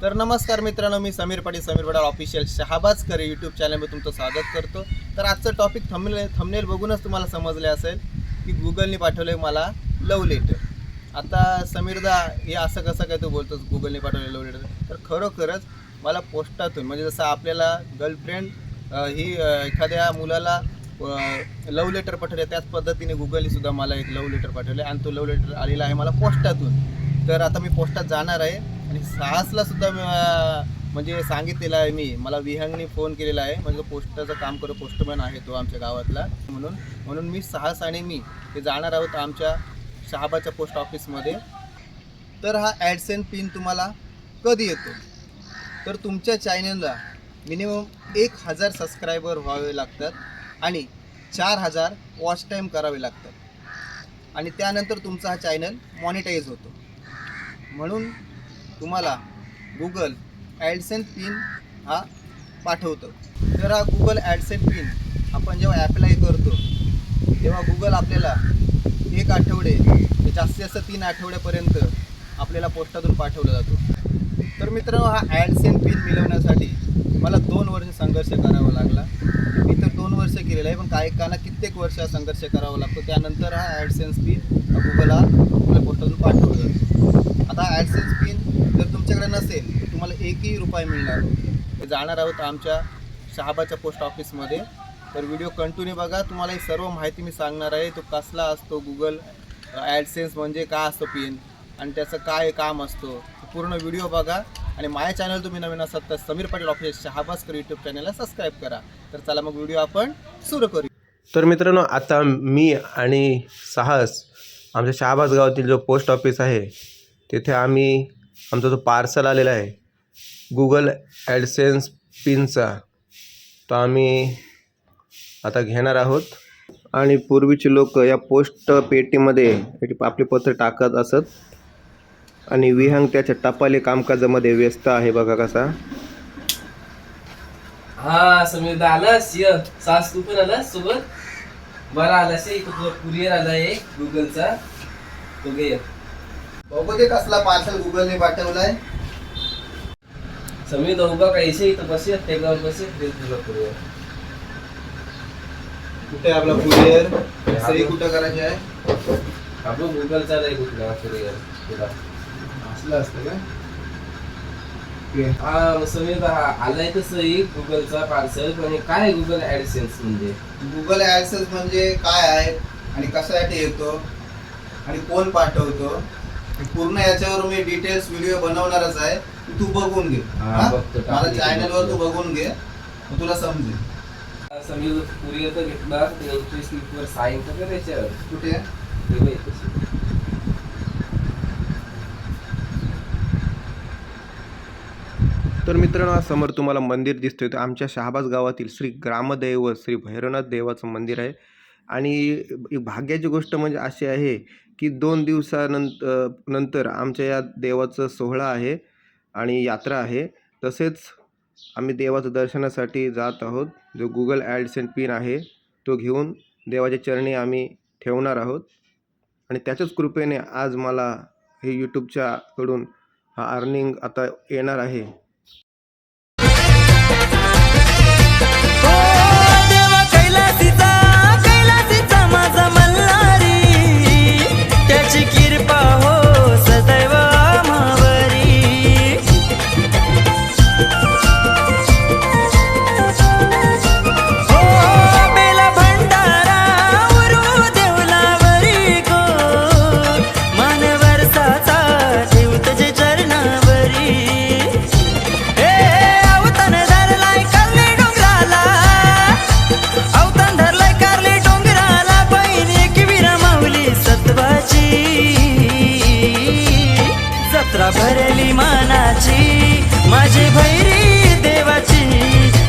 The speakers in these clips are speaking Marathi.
तर नमस्कार मित्रांनो मी समीर पाटील समीर पडाल ऑफिशियल शहाबाज करे यूट्यूब चॅनलमध्ये तुमचं स्वागत करतो. तर आजचं टॉपिक थंबनेल थमनेल बघूनच तुम्हाला समजले असेल की गुगलने पाठवलं मला लव लेटर आता समीरदा हे असं कसं काय तू बोलतोस गुगलने पाठवले लव लेटर तर खरोखरच मला पोस्टातून म्हणजे जसं आपल्याला गर्लफ्रेंड ही एखाद्या मुलाला लव लेटर पाठवले त्याच पद्धतीने गुगलने सुद्धा मला एक लव लेटर पाठवले आणि तो लव लेटर आलेला आहे मला पोस्टातून. तर आता मी पोस्टात जाणार आहे. आणि साहसला सुद्धा म्हणजे सांगितलेलं आहे मी. मला विहांगने फोन केलेला आहे. म्हणजे पोस्टरचं पोस्टाचं काम करतो पोस्टमॅन आहे तो आमच्या गावातला. म्हणून म्हणून मी साहस आणि मी ते जाणार आहोत आमच्या शहाबाच्या पोस्ट ऑफिसमध्ये तर हा ॲडसेन पिन तुम्हाला कधी येतो? तर तुमच्या चॅनलला मिनिमम एक हजार सबस्क्रायबर व्हावे लागतात आणि चार हजार वॉच टाईम करावे लागतात. आणि त्यानंतर तुमचा हा चॅनल मॉनिटाईज होतो. म्हणून तुम्हाला गुगल ॲडसेन पिन हा पाठवतो. तर हा गुगल ॲडसेन पिन आपण जेव्हा ॲप्लाय करतो तेव्हा गुगल आपल्याला एक आठवडे ते जास्तीत जास्त तीन आठवड्यापर्यंत आपल्याला पोस्टातून पाठवलं जातो. तर मित्रांनो हा ॲडसेन पिन मिळवण्यासाठी मला दोन वर्ष संघर्ष करावा लागला. मी तर दोन वर्ष केलेलं आहे पण काही काला कित्येक वर्ष हा संघर्ष करावा लागतो. त्यानंतर हा ॲडसेन्स पिन गुगल हा आपल्या पोस्टातून पाठवला जातो. आता ॲडसेन्स पिन जर तुमच्याकडे नसेल तर तुम्हाला एकही रुपये मिळणार जाणार आहोत आमच्या शहाबाच्या पोस्ट ऑफिसमध्ये तर व्हिडिओ कंटिन्यू बघा. तुम्हाला ही सर्व माहिती मी सांगणार आहे. तो कसला असतो गुगल ॲडसेन्स म्हणजे काय असतो पिन आणि त्याचं काय काम असतो? पूर्ण व्हिडिओ बघा. आणि माझ्या चॅनल तुम्ही नवीन असाल तर समीर पाटील ऑफिस शहाबास्कर यूट्यूब चॅनलला सबस्क्राईब करा. तर चला मग व्हिडिओ आपण सुरू करू. तर मित्रांनो आता मी आणि साहस आमच्या शहाबाज गावातील जो पोस्ट ऑफिस आहे तिथे आम्ही आमचा जो पार्सल आलेला आहे गुगल ॲडसेन्स पिनचा तो आम्ही आता घेणार आहोत. आणि पूर्वीचे लोक या पोस्ट पेटीमध्ये आपले पत्र टाकत असत. आणि विहंग त्याच्या टपाली कामकाजामध्ये व्यस्त आहे बघा कसा. हा समीर आलास? य सास तू पण आलास सोबत? बरा आलास कुरिअर आला आहे गुगलचा तो घे. बघू दे कसला पार्सल गुगलने पाठवलाय. समीर दोघा कैसे इथं बसे टेबलावर बसे दे तुझा कुरिअर कुठे आपला कुरिअर सही कुठं करायची आहे? आपलं गुगलचा नाही कुठला कुरिअर तुला असलं असतं का? हा समीर हा आलाय तसंही गुगलचा पार्सल पण काय गुगल ऍडसेन्स म्हणजे? गुगल ॲडसेन्स म्हणजे काय आहे आणि कशासाठी येतो आणि कोण पाठवतो? पूर्ण याच्यावर मी डिटेल्स व्हिडिओ बनवणारच आहे. तू बघून घे. माझ्या. चॅनलवर तू बघून घे. तुला समजेल. समीर कुरिअर तर घेतला ते स्लिपवर साईन तर त्याच्यावर कुठे. तर मित्रांनो समोर तुम्हाला मंदिर दिसतोय. तर आमच्या शहाबाज गावातील श्री ग्रामदैव श्री भैरवनाथ देवाचं मंदिर आहे. आणि एक भाग्याची गोष्ट म्हणजे अशी आहे की दोन दिवसानंतर नंतर आमच्या या देवाचं सोहळा आहे आणि यात्रा आहे. तसेच आम्ही देवाचं दर्शनासाठी जात आहोत. जो गुगल ॲडसेंट पिन आहे तो घेऊन देवाच्या चरणी आम्ही ठेवणार आहोत. आणि त्याच्याच कृपेने आज मला हे यूट्यूबच्याकडून हा अर्निंग आता येणार आहे. माझी भैरी देवाची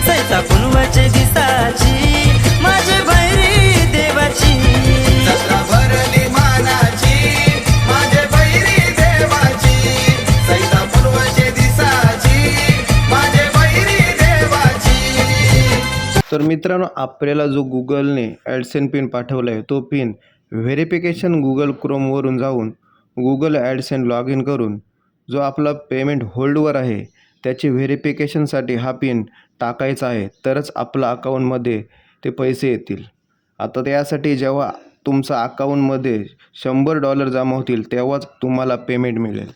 सैता दिसाची. माझी भैरी देवाची. जत्रा भरली मानाची माझे बैरी देवाची. सैता पूर्वचे दिसाची माझे बैरी देवाची. तर मित्रांनो आपल्याला जो गुगलने ॲडसेन पिन पाठवला आहे तो पिन व्हेरिफिकेशन गुगल क्रोमवरून जाऊन गुगल ॲडसेन लॉग इन करून जो आपला पेमेंट होल्डवर आहे त्याची व्हेरिफिकेशनसाठी हा पिन टाकायचा आहे तरच आपला अकाऊंटमध्ये ते पैसे येतील. आता त्यासाठी जेव्हा तुमचा अकाऊंटमध्ये शंभर डॉलर जमा होतील तेव्हाच तुम्हाला पेमेंट मिळेल.